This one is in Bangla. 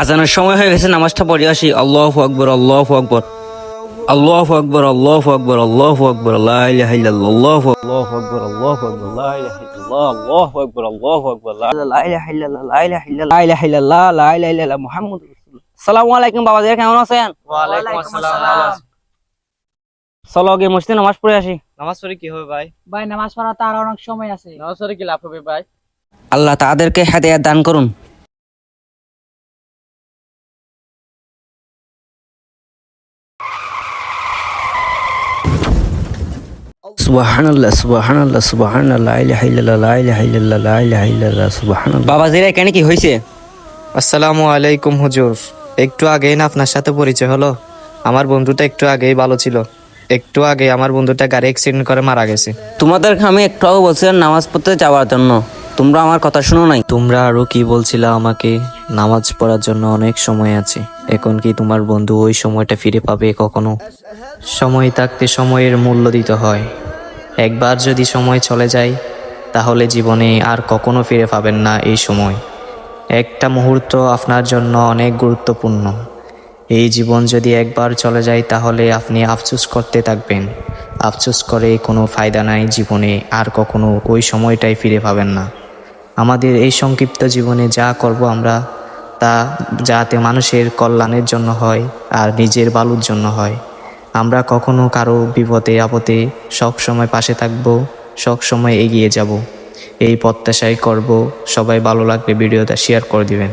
আজানের সময় হয়ে গেছে নামাজটা পড়ে আসি। আল্লাহ আকবর আল্লাহ আকবর। আল্লাহ আকবর আল্লাহ আকবর আল্লাহ আকবর আল্লাহ আল্লাহ আকবর আল্লাহ আকবর লা ইলাহা ইল্লাল্লাহ আল্লাহ আকবর আল্লাহ আকবর লা ইলাহা ইল্লাল্লাহ লা ইলাহা ইল্লাল্লাহ লা ইলাহা ইল্লাল্লাহ লা ইলাহা ইল্লাল্লাহ মুহাম্মাদুর রাসূলুল্লাহ। আসসালামু আলাইকুম বাবা কেমন আছেন? চলো গিয়ে মসজিদে নামাজ পড়ে আসি। নামাজ পড়ে কি হবে ভাই? ভাই নামাজ পড়া তার অনেক সময় আছে। নামাজ পড়ে কি লাভ হবে ভাই? আল্লাহ তাদেরকে হেদায়াত দান করুন। জিরা কেন কি হইছে? আসসালামু আলাইকুম হুজুর। একটু আগেই না আপনার সাথে পরিচয় হলো। আমার বন্ধুটা একটু আগেই ভালো ছিল। একটু আগে আমার বন্ধুটা গাড়ি অ্যাক্সিডেন্ট করে মারা গেছে। তোমাদেরকে আমি একটাও বলছিলাম নামাজ পড়তে যাওয়ার জন্য। তোমরা আমার কথা শুনো নাই। তোমরা আরও কি বলছিলে আমাকে? নামাজ পড়ার জন্য অনেক সময় আছে। এখন কি তোমার বন্ধু ওই সময়টা ফিরে পাবে কখনো? সময় থাকতে সময়ের মূল্য দিতে হয়। একবার যদি সময় চলে যায়, তাহলে জীবনে আর কখনো ফিরে পাবেন না এই সময়। একটা মুহূর্ত আপনার জন্য অনেক গুরুত্বপূর্ণ। এই জীবন যদি একবার চলে যায়, তাহলে আপনি আফসোস করতে থাকবেন। আফসোস করে কোনো ফায়দা নাই জীবনে, আর কখনো ওই সময়টাই ফিরে পাবেন না। আমাদের এই সংক্ষিপ্ত জীবনে যা করব আমরা, তা যাতে মানুষের কল্যাণের জন্য হয়, আর নিজের বালুর জন্য হয়। আমরা কখনো কারও বিপদে, আপদে সব সময় পাশে থাকব, সব সময় এগিয়ে যাব। এই প্রত্যাশাই করব। সবাই ভালো লাগবে ভিডিওটা শেয়ার করে দিবেন।